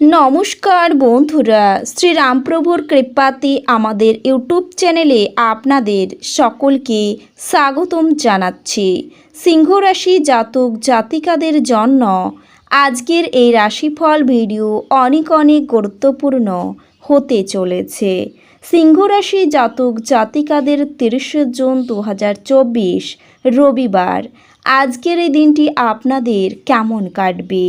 নমস্কার বন্ধুরা, শ্রীরামপ্রভুর কৃপাতে আমাদের ইউটিউব চ্যানেলে আপনাদের সকলকে স্বাগতম জানাচ্ছি। সিংহ রাশি জাতক জাতিকাদের জন্য আজকের এই রাশিফল ভিডিও অনেক অনেক গুরুত্বপূর্ণ হতে চলেছে। সিংহ রাশি জাতক জাতিকাদের তিরিশে জুন দু হাজার চব্বিশ রবিবার, আজকের এই দিনটি আপনাদের কেমন কাটবে?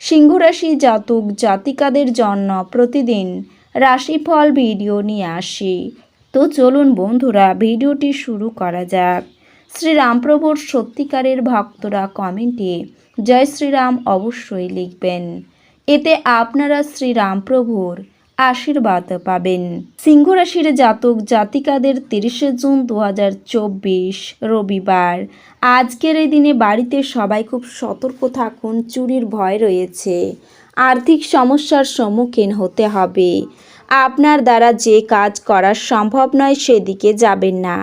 সিংহরাশি জাতক জাতিকাদের জন্য প্রতিদিন রাশিফল ভিডিও নিয়ে আসি। তো চলুন বন্ধুরা, ভিডিওটি শুরু করা যাক। শ্রীরামপ্রভুর সত্যিকারের ভক্তরা কমেন্টে জয় শ্রীরাম অবশ্যই লিখবেন। এতে আপনারা শ্রীরামপ্রভুর আশীর্বাদ পাবেন। সিংহ রাশির জাতক জাতিকাদের তিরিশে জুন দু হাজার চব্বিশ রবিবার। আজকের এই দিনে বাড়িতে সবাই খুব সতর্ক থাকুন, চুরির ভয় রয়েছে। আর্থিক সমস্যার সম্মুখীন হতে হবে। আপনার দ্বারা যে কাজ করা সম্ভব নয় সেদিকে যাবেন না।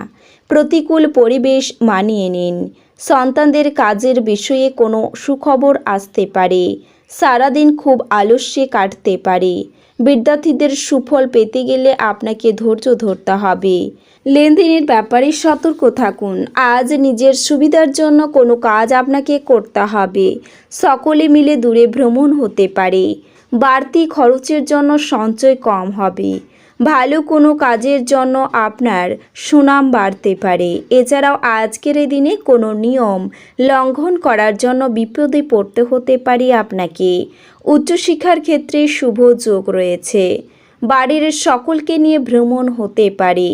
প্রতিকূল পরিবেশ মানিয়ে নিন। সন্তানদের কাজের বিষয়ে কোনো সুখবর আসতে পারে। সারাদিন খুব আলস্যে কাটতে পারে। বিদ্যার্থীদের সুফল পেতে গেলে আপনাকে ধৈর্য ধরতে হবে। লেনদেনের ব্যাপারে সতর্ক থাকুন। আজ নিজের সুবিধার জন্য কোনো কাজ আপনাকে করতে হবে। সকলে মিলে দূরে ভ্রমণ হতে পারে। বাড়তি খরচের জন্য সঞ্চয় কম হবে। ভালো কোনো কাজের জন্য আপনার সুনাম বাড়তে পারে। এছাড়াও আজকের এই দিনে কোনো নিয়ম লঙ্ঘন করার জন্য বিপদে পড়তে হতে পারে আপনাকে। উচ্চশিক্ষার ক্ষেত্রে শুভ যোগ রয়েছে। বাড়ির সকলকে নিয়ে ভ্রমণ হতে পারে।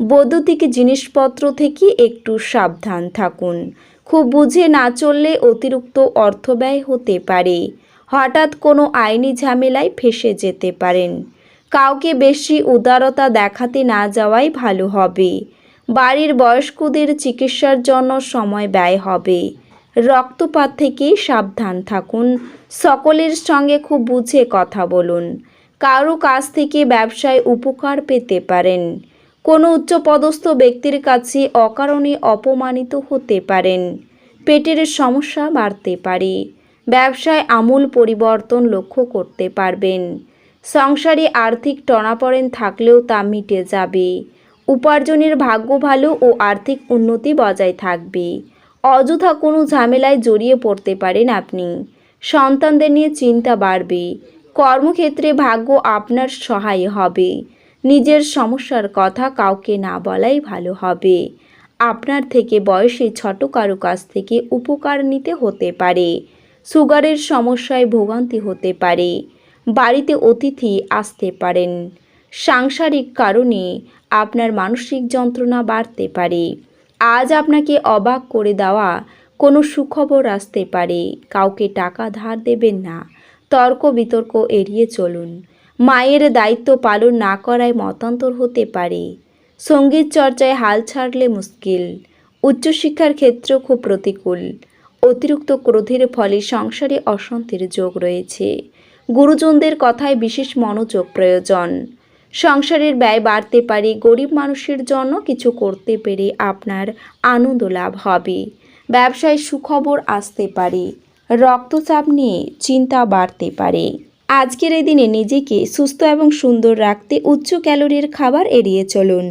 বৈদ্যুতিক জিনিসপত্র থেকে একটু সাবধান থাকুন। খুব বুঝে না চললে অতিরিক্ত অর্থ ব্যয় হতে পারে। হঠাৎ কোনো আইনি ঝামেলায় ফেসে যেতে পারেন। কাউকে বেশি উদারতা দেখাতে না যাওয়াই ভালো হবে। বাড়ির বয়স্কদের চিকিৎসার জন্য সময় ব্যয় হবে। রক্তপাত থেকে সাবধান থাকুন। সকলের সঙ্গে খুব বুঝে কথা বলুন। কারও কাছ থেকে ব্যবসায় উপকার পেতে পারেন। কোনো উচ্চপদস্থ ব্যক্তির কাছে অকারণে অপমানিত হতে পারেন। পেটের সমস্যা বাড়তে পারে। ব্যবসায় আমূল পরিবর্তন লক্ষ্য করতে পারবেন। সংসারে আর্থিক টনাপড়েন থাকলেও তা মিটে যাবে। উপার্জনের ভাগ্য ভালো ও আর্থিক উন্নতি বজায় থাকবে। অযথা কোনো ঝামেলায় জড়িয়ে পড়তে পারেন আপনি। সন্তানদের নিয়ে চিন্তা বাড়বে। কর্মক্ষেত্রে ভাগ্য আপনার সহায় হবে। নিজের সমস্যার কথা কাউকে না বলাই ভালো হবে। আপনার থেকে বয়সে ছোট কারও কাছ থেকে উপকার নিতে হতে পারে। সুগারের সমস্যায় ভোগান্তি হতে পারে। বাড়িতে অতিথি আসতে পারেন। সাংসারিক কারণে আপনার মানসিক যন্ত্রণা বাড়তে পারে। আজ আপনাকে অবাক করে দেওয়া কোনো সুখবর আসতে পারে। কাউকে টাকা ধার দেবেন না। তর্ক বিতর্ক এড়িয়ে চলুন। মায়ের দায়িত্ব পালন না করায় মতান্তর হতে পারে। সংগীত চর্চায় হাল ছাড়লে মুশকিল। উচ্চশিক্ষার ক্ষেত্র খুব প্রতিকূল। অতিরিক্ত ক্রোধের ফলে সংসারে অশান্তির যোগ রয়েছে। গুরুজনদের কথায় বিশেষ মনোযোগ প্রয়োজন। সংসারের ব্যয় বাড়তে পারে, গরিব মানুষের জন্য কিছু করতে পেরে আপনার আনন্দ লাভ হবে। ব্যবসায় সুখবর আসতে পারে। রক্তচাপ নিয়ে চিন্তা বাড়তে পারে। আজকের এই দিনে নিজেকে সুস্থ এবং সুন্দর রাখতে উচ্চ ক্যালোরির খাবার এড়িয়ে চলুন।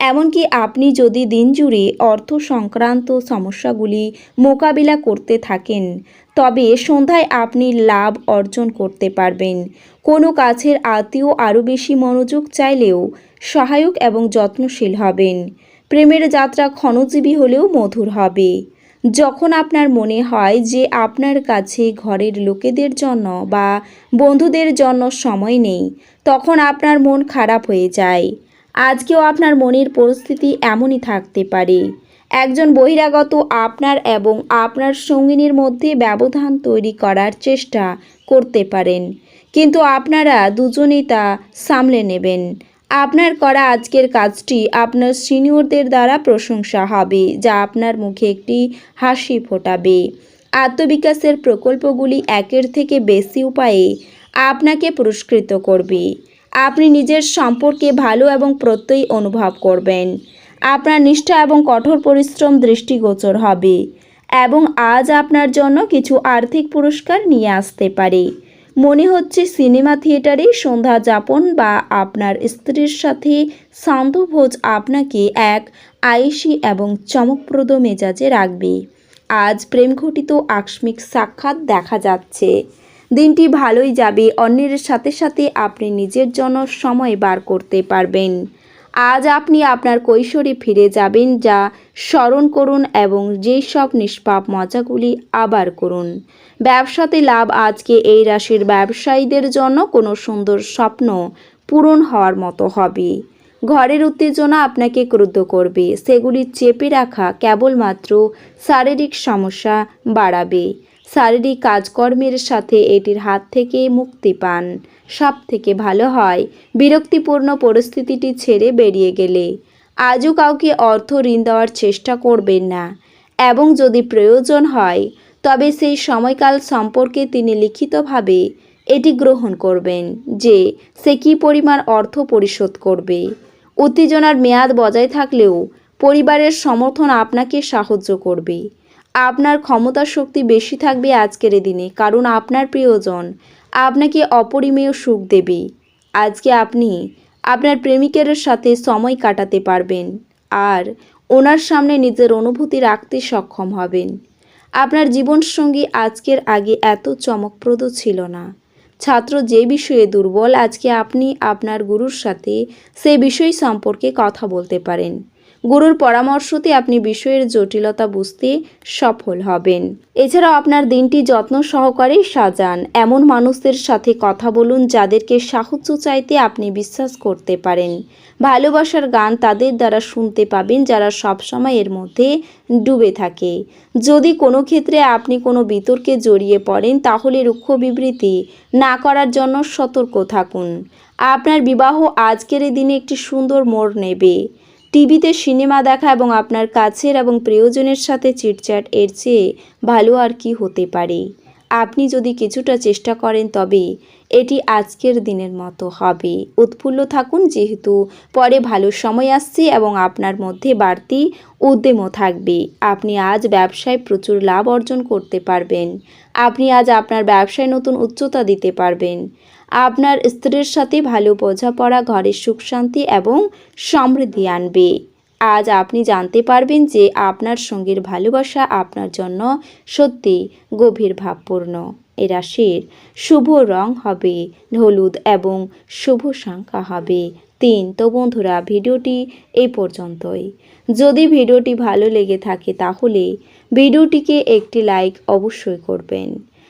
এমনকি আপনি যদি দিন জুড়ে অর্থ সংক্রান্ত সমস্যাগুলি মোকাবিলা করতে থাকেন, তবে সন্ধ্যায় আপনি লাভ অর্জন করতে পারবেন। কোনো কাছের আত্মীয় আরও বেশি মনোযোগ চাইলেও সহায়ক এবং যত্নশীল হবেন। প্রেমের যাত্রা ক্ষণজীবী হলেও মধুর হবে। যখন আপনার মনে হয় যে আপনার কাছে ঘরের লোকেদের জন্য বা বন্ধুদের জন্য সময় নেই, তখন আপনার মন খারাপ হয়ে যায়। আজকেও আপনার মনের পরিস্থিতি এমনই থাকতে পারে। একজন বহিরাগত আপনার এবং আপনার সঙ্গিনীর মধ্যে ব্যবধান তৈরি করার চেষ্টা করতে পারেন, কিন্তু আপনারা দুজনেই তা সামলে নেবেন। আপনার করা আজকের কাজটি আপনার সিনিয়রদের দ্বারা প্রশংসা হবে, যা আপনার মুখে একটি হাসি ফোটাবে। আত্মবিকাশের প্রকল্পগুলি একের থেকে বেশি উপায়ে আপনাকে পুরস্কৃত করবে। আপনি নিজের সম্পর্কে ভালো এবং প্রত্যয়ী অনুভব করবেন। আপনার নিষ্ঠা এবং কঠোর পরিশ্রম দৃষ্টিগোচর হবে এবং আজ আপনার জন্য কিছু আর্থিক পুরস্কার নিয়ে আসতে পারে। মনে হচ্ছে সিনেমা থিয়েটারে সন্ধ্যা যাপন বা আপনার স্ত্রীর সাথে সান্ধ্যভোজ আপনাকে এক আয়েসি এবং চমকপ্রদ মেজাজে রাখবে। আজ প্রেমঘটিত আকস্মিক সাক্ষাৎ দেখা যাচ্ছে। দিনটি ভালোই যাবে, অন্যের সাথে সাথে আপনি নিজের জন্য সময় বার করতে পারবেন। আজ আপনি আপনার কৈশোরে ফিরে যাবেন যা স্মরণ করুন এবং যেই সব নিষ্পাপ মজাগুলি আবার করুন। ব্যবসাতে লাভ আজকে এই রাশির ব্যবসায়ীদের জন্য কোনো সুন্দর স্বপ্ন পূরণ হওয়ার মতো হবে। ঘরের উত্তেজনা আপনাকে ক্রুদ্ধ করবে। সেগুলি চেপে রাখা কেবলমাত্র শারীরিক সমস্যা বাড়াবে। শারীরিক কাজকর্মের সাথে এটির হাত থেকে মুক্তি পান। সব থেকে ভালো হয়। বিরক্তিপূর্ণ পরিস্থিতিটি ছেড়ে বেরিয়ে গেলে। আজও কাউকে অর্থ ঋণ দেওয়ার চেষ্টা করবেন না। এবং যদি প্রয়োজন হয়, তবে সেই সময়কাল সম্পর্কে তিনি লিখিতভাবে এটি গ্রহণ করবেন যে সে কী পরিমাণ অর্থ পরিশোধ করবে। উত্তেজনার মেয়াদ বজায় থাকলেও পরিবারের সমর্থন আপনাকে সাহায্য করবে। আপনার ক্ষমতা শক্তি বেশি থাকবে আজকের দিনে, কারণ আপনার প্রিয়জন আপনাকে অপরিমেয় সুখ দেবে। আজকে আপনি আপনার প্রেমিকের সাথে সময় কাটাতে পারবেন আর ওনার সামনে নিজের অনুভূতি রাখতে সক্ষম হবেন। আপনার জীবনসঙ্গী আজকের আগে এত চমকপ্রদ ছিল না। ছাত্র যে বিষয়ে দুর্বল, আজকে আপনি আপনার গুরুর সাথে সে বিষয় সম্পর্কে কথা বলতে পারেন। গুরুর পরামর্শতে আপনি বিষয়ের জটিলতা বুঝতে সফল হবেন। এছাড়াও আপনার দিনটি যত্ন সহকারে সাজান। এমন মানুষদের সাথে কথা বলুন যাদেরকে সাহায্য চাইতে আপনি বিশ্বাস করতে পারেন। ভালোবাসার গান তাদের দ্বারা শুনতে পাবেন যারা সবসময় এর মধ্যে ডুবে থাকে। যদি কোনো ক্ষেত্রে আপনি কোনো বিতর্কে জড়িয়ে পড়েন, তাহলে রুক্ষ বিবৃতি না করার জন্য সতর্ক থাকুন। আপনার বিবাহ আজকের দিনে একটি সুন্দর মোড় নেবে। টিভিতে সিনেমা দেখা এবং আপনার কাছের এবং প্রিয়জনের সাথে চিটচ্যাট এর চেয়ে ভালো আর কি হতে পারে? আপনি যদি কিছুটা চেষ্টা করেন তবে এটি আজকের দিনের মতো হবে। উৎফুল্ল থাকুন, যেহেতু পরে ভালো সময় আসছে এবং আপনার মধ্যে বাড়তি উদ্যমও থাকবে। আপনি আজ ব্যবসায় প্রচুর লাভ অর্জন করতে পারবেন। আপনি আজ আপনার ব্যবসায় নতুন উচ্চতা দিতে পারবেন। আপনার স্ত্রীর সাথে ভালো বোঝাপড়া ঘরের সুখ শান্তি এবং সমৃদ্ধি আনবে। আজ আপনি জানতে পারবেন যে আপনার সঙ্গীর ভালোবাসা আপনার জন্য সত্যি গভীর ভাবপূর্ণ। এ রাশির শুভ রং হবে হলুদ এবং শুভ সংখ্যা হবে তিন। তো বন্ধুরা, ভিডিওটি এই পর্যন্তই। যদি ভিডিওটি ভালো লেগে থাকে তাহলে ভিডিওটিকে একটি লাইক অবশ্যই করবেন।